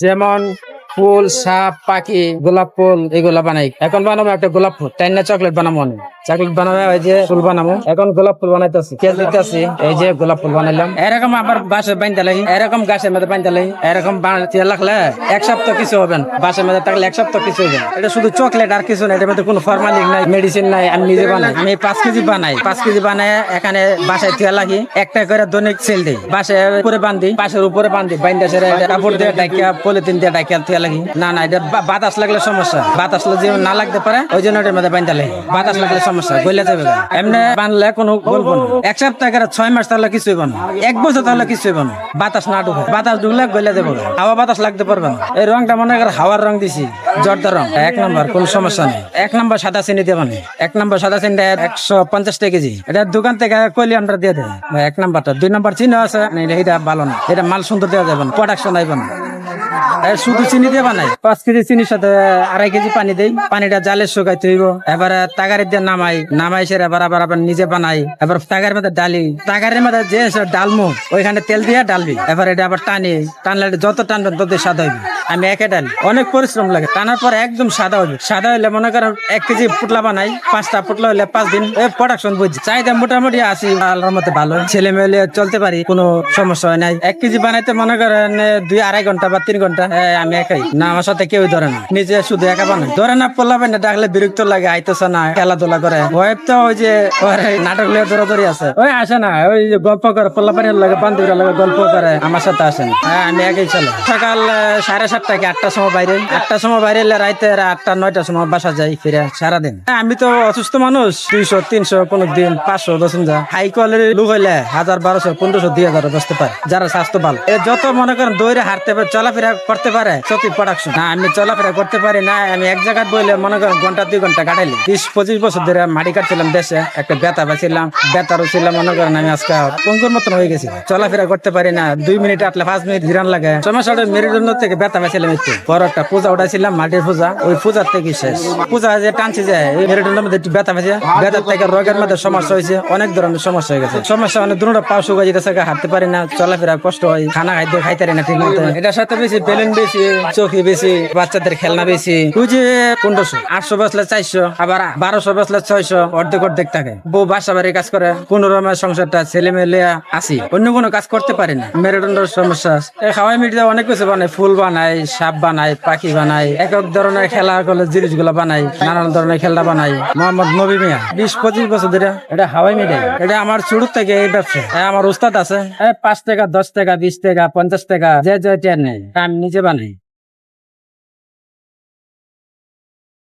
যেমন ফুল, সাপ, পাখি, গোলাপ ফুল, এগুলা বানাই। এখন বানাবো একটা গোলাপ ফুল, তাই না? চকলেট বানাবো আমি। ফুল বানাবো এখন গোলাপ ফুল দিতেছি, এই যে গোলাপ ফুল বানাইলাম। এরকম আবার লাগি এরকম গাছের মধ্যে এরকম কিছু হবে মধ্যে থাকলে এক সপ্তাহ কিছু হবে এটা শুধু চকলেট আর কিছু নাই মেডিসিন নাই, আমি নিজে বানাই। আমি পাঁচ কেজি বানাই। পাঁচ কেজি বানাই এখানে বাসায় তেল লাগি। একটা করে দৈনিক সেল দিই। বাসে উপরে বান্ধি পাশের উপরে বান্ধি বাইন্দা সেরে কাপড় দিয়ে ডাকিয়া পলিথিন দিয়ে ডাকিয়া তেল লাগি। না না, এটা বাতাস লাগলে সমস্যা। বাতাস লাগলে না লাগতে পারে, ওই জন্য এটার মধ্যে বাইন্দা লাগে। বাতাস লাগলে সমস্যা গলে যাবে। এমনি বানলে কোনো বলব না। এক সপ্তাহ করে ছয় মাস তাহলে কিছু হইব না। এক বছর তাহলে কিছু হইব না। বাতাস না ঢুকে বাতাস ঢুকলে গলে যাবে। হাওয়া বাতাস লাগতে পারবে না। এই রংটা মনে করে হাওয়ার রং দিছি, জর্দা রং। এক নম্বর, কোন সমস্যা নেই। এক নম্বর সাদা চিনি দেবেন এক নম্বর সাদা চিনিটা একশো পঞ্চাশ টাকা কেজি। এটা দোকান থেকে কইলে আমরা দিয়ে দেয় এক নম্বরটা। দুই নম্বর চিনি আছে এটা ভালো না। এটা মাল সুন্দর দেওয়া যাবে না। প্রোডাকশন আইব না। শুধু চিনি দিয়ে বানাই। পাঁচ কেজি চিনির সাথে আড়াই কেজি পানি দেই। পানিটা জালে শুকাইতে হইব এবারে তাগারের দিয়ে নামাই। নামাই সে এবার আবার আবার নিজে বানাই। এবার তাগারের মধ্যে ডালি। তাগারের মধ্যে যে ডালমু, ওইখানে তেল দিয়ে ডালবি। এবার এটা আবার টানি। টানলে যত টানবেন তত স্বাদ হইবে। আমি একে ডালি। অনেক পরিশ্রম লাগে। টানার পর একদম সাদা হইবে। সাদা হইলে মনে করেন এক কেজি পুটলা বানাই, পাঁচটা পুটলা হইলে পাঁচ দিন প্রোডাকশন বুঝছি। চাহিদা মোটামুটি আসি আল্লাহর মধ্যে ভালো। ছেলে মেয়ে চলতে পারি, কোনো সমস্যা হয় নাই। এক কেজি বানাইতে মনে করেন দুই, আড়াই ঘণ্টা বা তিন ঘণ্টা আমি একাই। না, আমার সাথে কেউ ধরে না। নিজে শুধু একা বানাই। ধরে না পড়লাবে না ডাকলে বিরক্ত লাগে, আইতেছে না, খেলাধুলা করে। ওয়েব তো ওই যে নাটক লিয়ে দৌড়াদৌড়ি আছে। ওই আসে না, ওই যে গল্প করে পোল্লাপানির লাগে, বান্ধবীরা লাগে গল্প করে, আমার সাথে আসেন হ্যাঁ আমি একাই চলে। সকাল সাড়ে কি আটটার সময় বাইরে। আটটার সময় বাইরে এলে রাইতে আটটা নয়টার সময় বাসা যাই ফিরে সারাদিন। হ্যাঁ, আমি তো অসুস্থ মানুষ। দুইশো তিনশো কোনো দিন পাঁচশো দশন যা হাই কোয়ালিটির লোক হইলে হাজার বারোশো পনেরোশো দুই হাজার বসতে পারে যারা স্বাস্থ্য ভালো। যত মনে করেন দৌড়ে হাঁটতে পারে চলাফেরা করতে পারে সত্যি প্রোডাকশন না আমি চলাফেরা করতে পারি না আমি এক জায়গায় বইলে মনে করেন ঘণ্টা দুই ঘণ্টা কাটাইলি। বিশ পঁচিশ বছর ধরে মাটি কাটছিলাম দেশে একটা বেতা পাচ্ছিলাম বেতারও ছিলাম মনে করেন আমি আজকে পঙ্কুর মতন হয়ে গেছি। চলাফেরা করতে পারি না দুই মিনিট আটলে পাঁচ মিনিট হিরান লাগে। সমস্যাটা মেরুদণ্ড থেকে বেতা পাচ্ছিলাম একটু। বড় একটা পূজা উঠাইছিলাম, মাটির পূজা। ওই পূজার থেকে শেষ। পূজা যে যায় এই মেরুদণ্ডের মধ্যে একটু ব্যথা ব্যথার থেকে রোগের মধ্যে সমস্যা হয়েছে, অনেক ধরনের সমস্যা হয়ে গেছে। সমস্যা মানে পাও শুকা হাঁটতে পারি না, চলাফেরা কষ্ট হয়, খানা খাইতে খাইতে পারি না ঠিক মতো এটার সাথে বেশি বেলুন বেশি চোখি বেশি, বাচ্চাদের খেলনা বেশি। যে পনেরোশো, আটশো বসলে চারশো, আবার বারোশো বসলে ছয়শো, অর্ধেক অর্ধেক থাকে। বউ বাসা বাড়ির কাজ করে, পনেরো মাস সংসারটা ছেলে মেয়ে আসি অন্য কোনো কাজ করতে পারি না। মেরুদণ্ডের সমস্যা এই খাওয়াই অনেক কিছু বানাই ফুল বানাই, সাপ বানাই, পাখি বানাই এক এক ধরনের খেলা করলে জিনিসগুলো বানাই, নানান ধরনের খেলা বানাই। মোহাম্মদ নবী মিয়া, বিশ পঁচিশ বছর ধরে এটা হাওয়াই মিডিয়া। এটা আমার শুরু থেকে এই ব্যবসা। আমার উস্তাদ আছে। পাঁচ টাকা, দশ টাকা, বিশ টাকা, পঞ্চাশ টাকা, যে যে নেই, আমি নিজে বানাই।